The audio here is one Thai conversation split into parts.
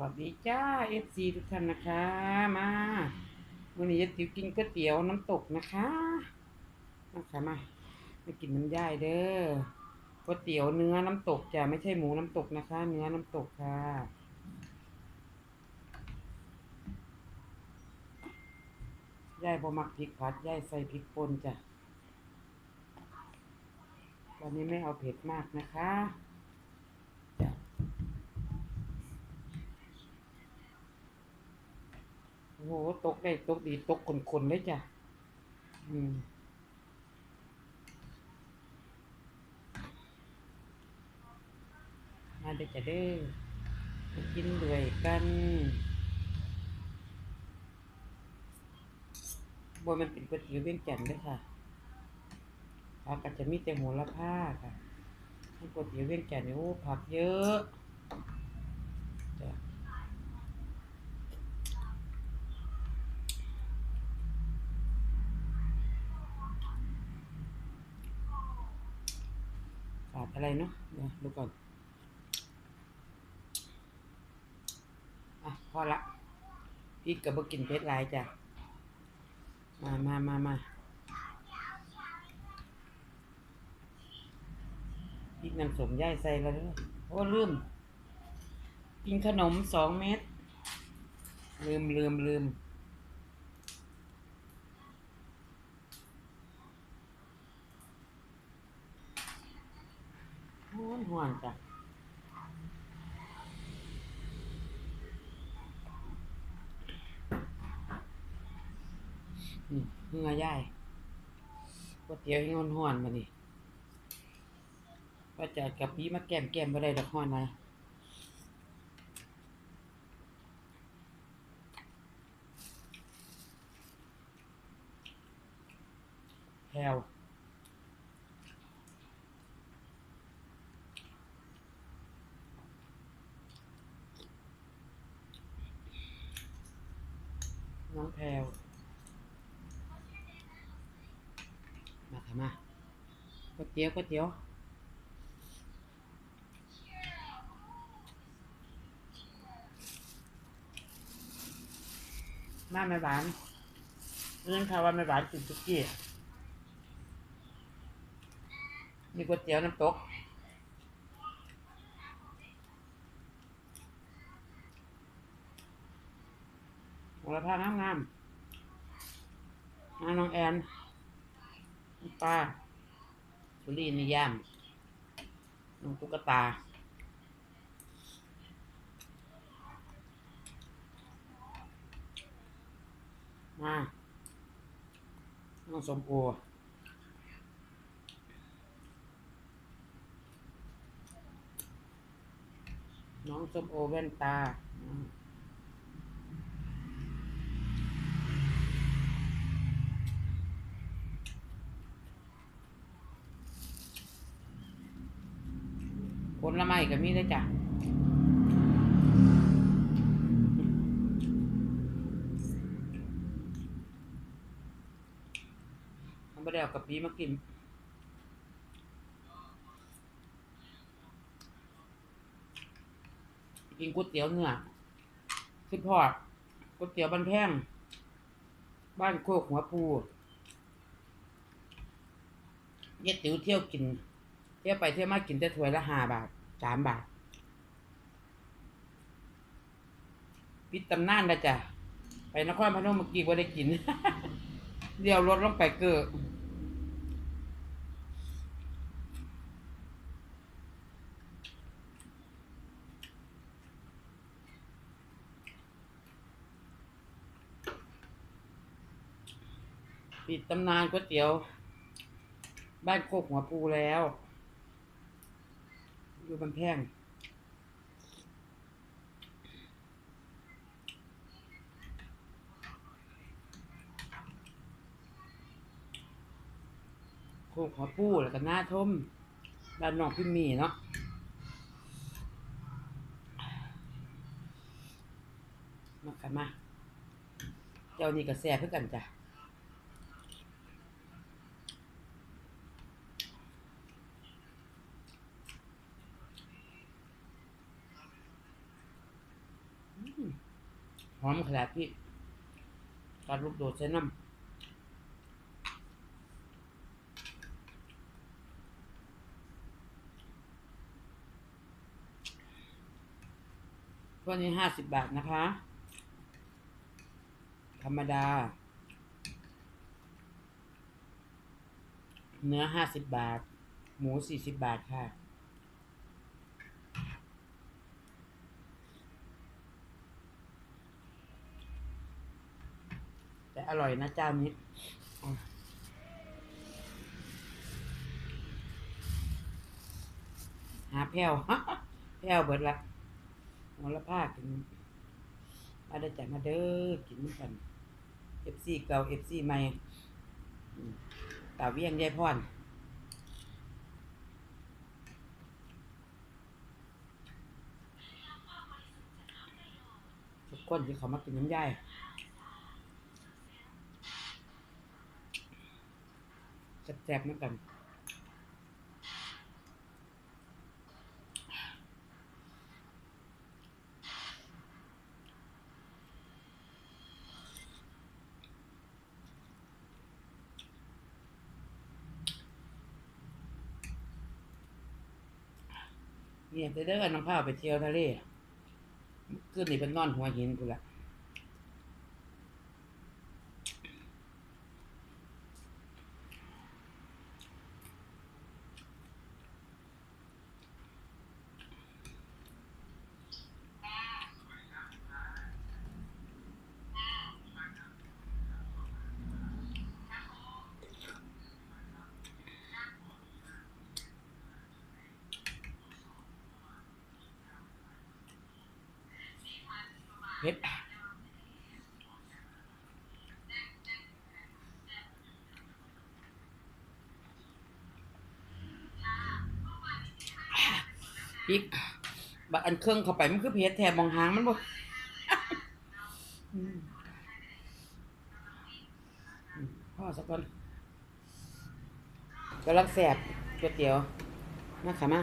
วัสดีจ้าเอฟซีทุกท่านนะคะ มาวันนี้จะติวกินก๋วยเตี๋ยวน้ำตกนะคะมาค่ะมามากินน้ำย่ายเด้อก๋วยเตี๋ยวเนื้อน้ำตกจ้ะไม่ใช่หมูน้ำตกนะคะ เนื้อน้ำตกค่ะย่ายบอมักพริกผัดย่ายใส่พริกป่นจ้ะวันนี้ไม่เอาเผ็ดมากนะคะ โอ้โหตกได้ตกดีตกคนๆเลยจ้ะ อืมมาเด้อจ้ะเด้อมากินด้วยกันบัวมันเป็นก๋วยเตี๋ยวเวียงจันทน์ด้วยค่ะผักก็จะมีแต่โหัวละผ้าค่ะก๋วยเตี๋ยวเวียงจันทน์เนี่ยโอ้ผักเยอะ ขาดอะไรเนาะเดี๋ยวดูก่อนอะพอละพริกกับบกินเผ็ดหลายจ้ะมามามามาพริกน้ำสมย่ายใส่แล้วเด้อโอ้ลืม กินขนมสองเม็ดลืมลืมลืม ห่วนห่วนจ้ะนี่เหือย่ายก๋วยเตี๋ยวให้ห่วนห่วนมานี่ว่าจะกับปีมาแก้มแก้มบ่ได้ดอกห่อนนะแพรว น้องแพรวมาค่ะมาก๋วยเตี๋ยวก๋วยเตี๋ยวมาแม่หวานเรื่องข่าวว่าแม่หวานกินสุกี้มีก๋วยเตี๋ยวน้ำตก หัวละพางามงามน้าน้องแอนป้าสุรีนิยามน้องตุ๊กตามาน้องสมโอน้องสมโอแว่นตา ผลไม้ก็มีได้จ้ะมันไม่ได้เอากะปิมากินกินก๋วยเตี๋ยวเนื้อคือพอดก๋วยเตี๋ยวบ้านแพงบ้านโคกหัวปูเย็ดติ๋วเที่ยวกิน เที่ยวไปเที่ยวมากินแต่ถ้วยละห้าบาทสามบาทปิดตำนานนะจ้ะไปนครพนมเมื่อกี้ว่าได้กินเดี๋ยวรถลงไปเกิดปิดตำนานก๋วยเตี๋ยว บ้านโคกหัวปูแล้ว อยู่บันแพงโคกหัวปูแล้วก็หน้าทมบ้านนอกพิมมีเนาะมากันมา เจ้านี่ก็แซ่บเพื่อกันจ้ะ อมขนาดที่การลูกโดดใส่น้ำตัวนี้ห้าสิบบาทนะคะ ธรรมดา เนื้อห้าสิบบาท หมูสี่สิบบาทค่ะ แต่อ ร่อยนะเจ้านี้อะหาแพ้วแพ้วเบิดละหัวละผ้ากินมาได้จัดมาเด้อกินน้ำกันเอฟซีเก่าเอฟซีใหม่อืมตาเวียงยายพรทุกคนที่เขามากินน้ำย่าย แซ่บๆน้ำกันเนี่ยจะเด้อน้องผ้าไปเที่ยวทะเลขึ้นนี่เป็นนอนหัวหินกูละ เฮ็ดพริกบัดอันเครื่องเข้าไปมันคือเผ็ดแทนมองหางมันบ่พ่อสักคนกำลังแสบก๋วยเตี๋ยวมาค่ะมา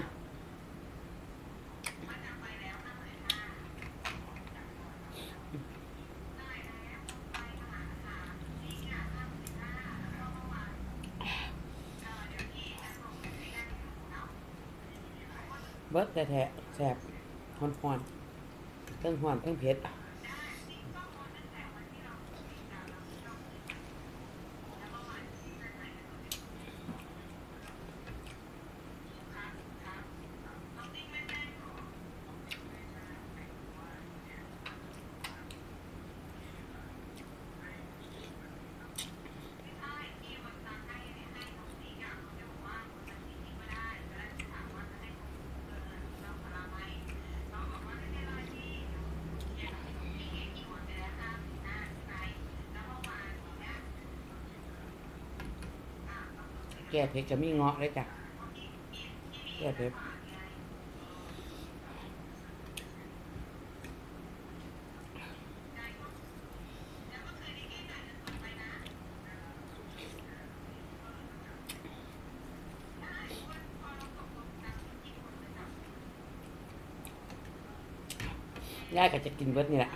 เบิดแต่แทะแสบหอนหอนๆเทั้งหอนเครื่องเพชร แก้เผ็ดจะมีเงาะเลยจ้ะแก้เผ็ดย่ายก็จะกินเบิดนี่แหละ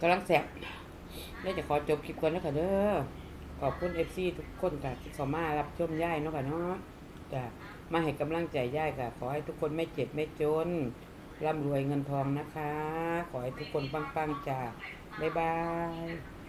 กำลังแสบย่าจะขอจบคลิปก่อนแล้วค่ะเด้อ ขอบคุณเอฟซีทุกคนค่ะที่เขามารับชมย่ายเนาะค่ะเนาะจะมาให้กำลังใจย่ายค่ะ ขอให้ทุกคนไม่เจ็บไม่จนร่ำรวยเงินทองนะคะ ขอให้ทุกคนปังๆจ้าบ๊ายบาย